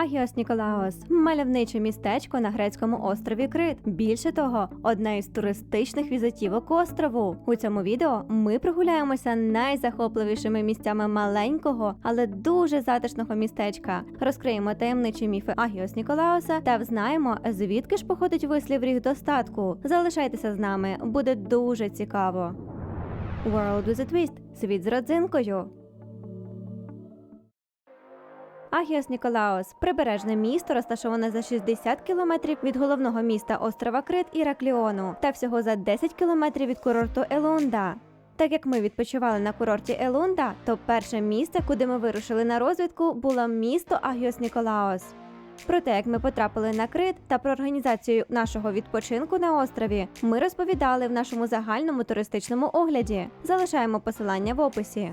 Агіос Ніколаос мальовниче містечко на грецькому острові Крит. Більше того, одне із туристичних візитівок острову. У цьому відео ми прогуляємося найзахопливішими місцями маленького, але дуже затишного містечка. Розкриємо таємничі міфи Агіос Ніколаоса та взнаємо, звідки ж походить вислів ріг достатку. Залишайтеся з нами, буде дуже цікаво. World with a Twist – світ з родзинкою. Агіос Ніколаос прибережне місто, розташоване за 60 кілометрів від головного міста острова Крит Іракліону та всього за 10 кілометрів від курорту Елунда. Так як ми відпочивали на курорті Елунда, то перше місце, куди ми вирушили на розвідку, було місто Агіос Ніколаос. Про те, як ми потрапили на Крит та про організацію нашого відпочинку на острові, ми розповідали в нашому загальному туристичному огляді. Залишаємо посилання в описі.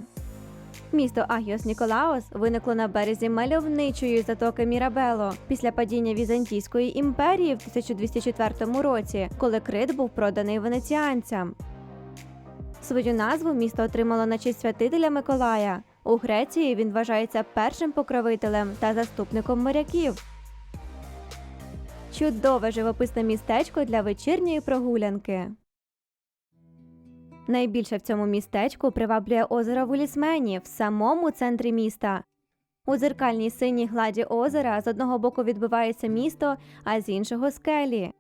Місто Агіос Ніколаос виникло на березі мальовничої затоки Мірабело після падіння Візантійської імперії в 1204 році, коли Крит був проданий венеціанцям. Свою назву місто отримало на честь святителя Миколая. У Греції він вважається першим покровителем та заступником моряків. Чудове живописне містечко для вечірньої прогулянки. Найбільше в цьому містечку приваблює озеро Вулісмені в самому центрі міста. У дзеркальній синій гладі озера з одного боку відбивається місто, а з іншого скелі.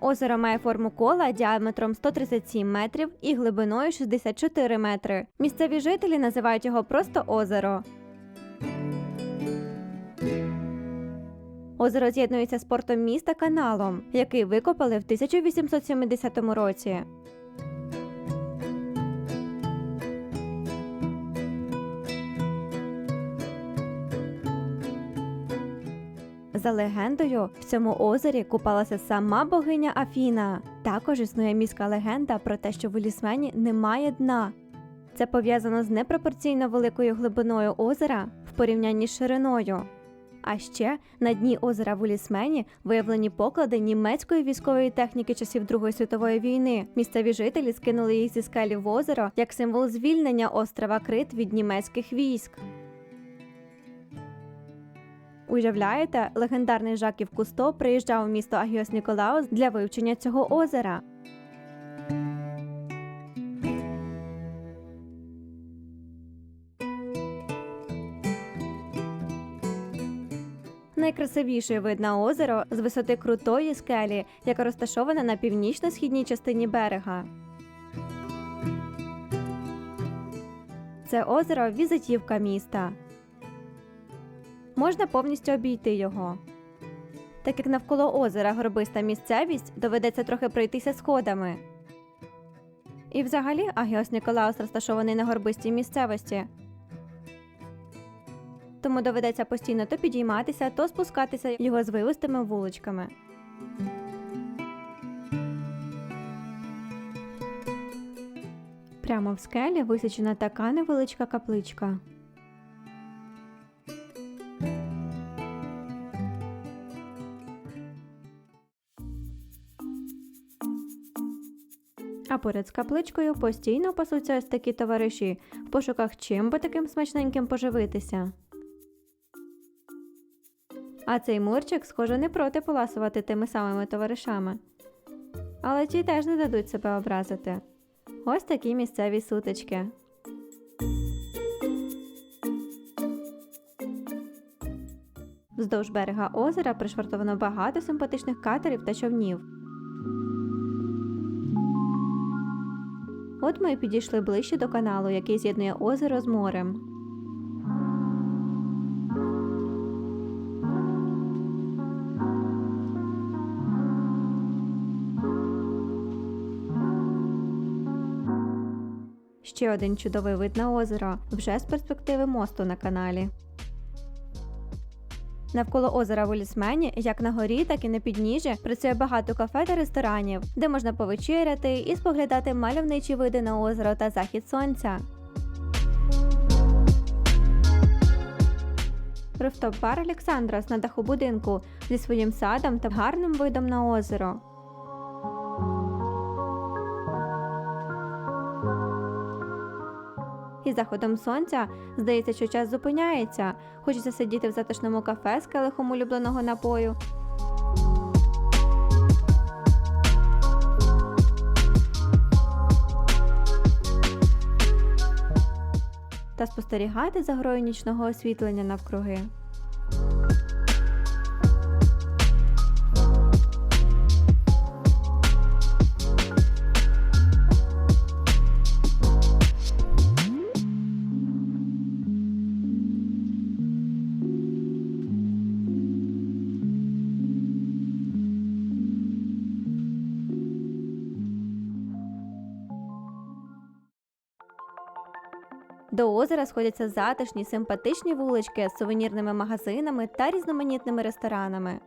Озеро має форму кола діаметром 137 метрів і глибиною 64 метри. Місцеві жителі називають його просто озеро. Озеро з'єднується з портом міста каналом, який викопали в 1870 році. За легендою, в цьому озері купалася сама богиня Афіна. Також існує міська легенда про те, що в Елісмені немає дна. Це пов'язано з непропорційно великою глибиною озера в порівнянні з шириною. А ще на дні озера в Улісмені виявлені поклади німецької військової техніки часів Другої світової війни. Місцеві жителі скинули їх зі скелі в озеро як символ звільнення острова Крит від німецьких військ. Уявляєте, легендарний Жаків Кусто приїжджав у місто Агіос Ніколаус для вивчення цього озера. Найкрасивіший вид на озеро з висоти крутої скелі, яка розташована на північно-східній частині берега. Це озеро візитівка міста. Можна повністю обійти його. Так як навколо озера горбиста місцевість, доведеться трохи пройтися сходами. І взагалі Агіос Ніколаус розташований на горбистій місцевості. Тому доведеться постійно то підійматися, то спускатися його звивистими вуличками. Прямо в скелі висічена така невеличка капличка. А поряд з капличкою постійно пасуться ось такі товариші в пошуках чим би таким смачненьким поживитися. А цей мурчик, схоже, не проти поласувати тими самими товаришами. Але ті теж не дадуть себе образити. Ось такі місцеві сутички. Вздовж берега озера пришвартовано багато симпатичних катерів та човнів. От ми і підійшли ближче до каналу, який з'єднує озеро з морем. Ще один чудовий вид на озеро вже з перспективи мосту на каналі. Навколо озера в Олісмені, як на горі, так і на підніжжі, працює багато кафе та ресторанів, де можна повечеряти і споглядати мальовничі види на озеро та захід сонця. Руфтоп-бар Олександрос на даху будинку зі своїм садом та гарним видом на озеро. Із заходом сонця здається, що час зупиняється. Хочеться сидіти в затишному кафе з келихом улюбленого напою. Та спостерігати за грою нічного освітлення навкруги. До озера сходяться затишні, симпатичні вулички з сувенірними магазинами та різноманітними ресторанами.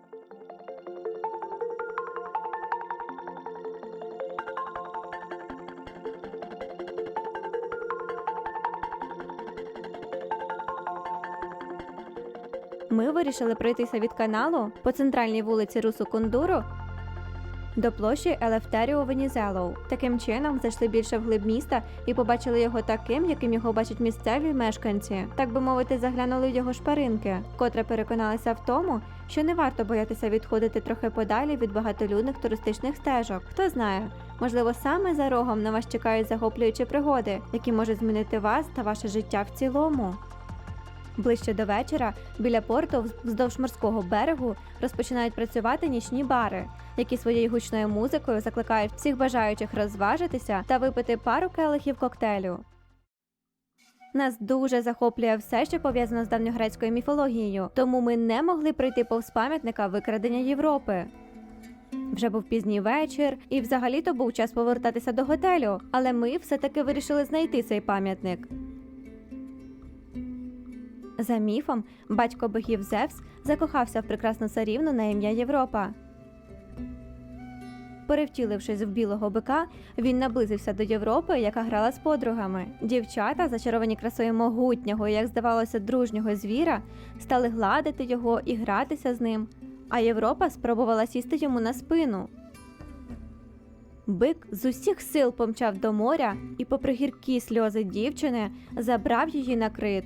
Ми вирішили пройтися від каналу по центральній вулиці Русу Кундуру до площі Елефтеріо Венізелоу. Таким чином зайшли більше вглиб міста і побачили його таким, яким його бачать місцеві мешканці. Так би мовити, заглянули в його шпаринки, котре переконалися в тому, що не варто боятися відходити трохи подалі від багатолюдних туристичних стежок. Хто знає, можливо, саме за рогом на вас чекають захоплюючі пригоди, які можуть змінити вас та ваше життя в цілому. Ближче до вечора біля порту вздовж морського берегу розпочинають працювати нічні бари, які своєю гучною музикою закликають всіх бажаючих розважитися та випити пару келихів коктейлю. Нас дуже захоплює все, що пов'язано з давньогрецькою міфологією, тому ми не могли пройти повз пам'ятника викрадення Європи. Вже був пізній вечір, і взагалі-то був час повертатися до готелю, але ми все-таки вирішили знайти цей пам'ятник. За міфом, батько богів Зевс закохався в прекрасну царівну на ім'я Європа. Перевтілившись в білого бика, він наблизився до Європи, яка грала з подругами. Дівчата, зачаровані красою могутнього, і, як здавалося, дружнього звіра, стали гладити його і гратися з ним. А Європа спробувала сісти йому на спину. Бик з усіх сил помчав до моря і, попри гіркі сльози дівчини, забрав її на крит.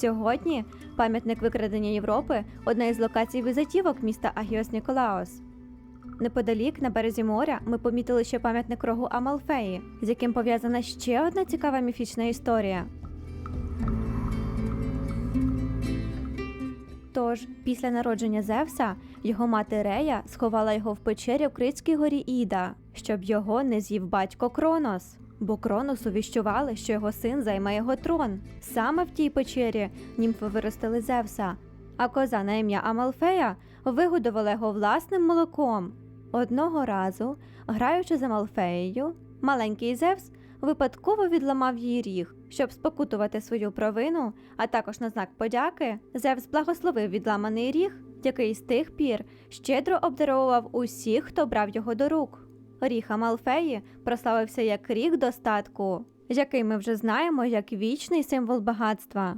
Сьогодні пам'ятник викрадення Європи одна із локацій візитівок міста Агіос Ніколаос. Неподалік на березі моря ми помітили ще пам'ятник рогу Амалфеї, з яким пов'язана ще одна цікава міфічна історія. Тож, після народження Зевса, його мати Рея сховала його в печері в Критській горі Іда, щоб його не з'їв батько Кронос. Бо Кроносу віщували, що його син займе його трон. Саме в тій печері німфи виростили Зевса, а коза на ім'я Амалфея вигодувала його власним молоком. Одного разу, граючи з Амалфеєю, маленький Зевс випадково відламав її ріг, щоб спокутувати свою провину, а також на знак подяки Зевс благословив відламаний ріг, який з тих пір щедро обдаровував усіх, хто брав його до рук. Ріг Малфеї прославився як ріг достатку, який ми вже знаємо як вічний символ багатства.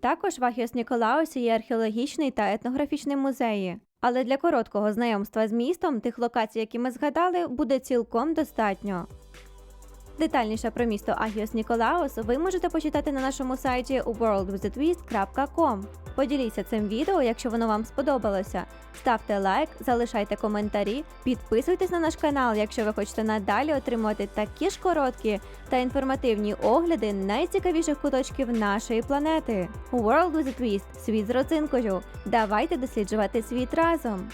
Також в Ніколаусі є археологічний та етнографічний музеї, але для короткого знайомства з містом тих локацій, які ми згадали, буде цілком достатньо. Детальніше про місто Агіос Ніколаус ви можете почитати на нашому сайті worldwithatwist.com. Поділіться цим відео, якщо воно вам сподобалося. Ставте лайк, залишайте коментарі, підписуйтесь на наш канал, якщо ви хочете надалі отримувати такі ж короткі та інформативні огляди найцікавіших куточків нашої планети. World with a Twist – світ з родзинкою. Давайте досліджувати світ разом.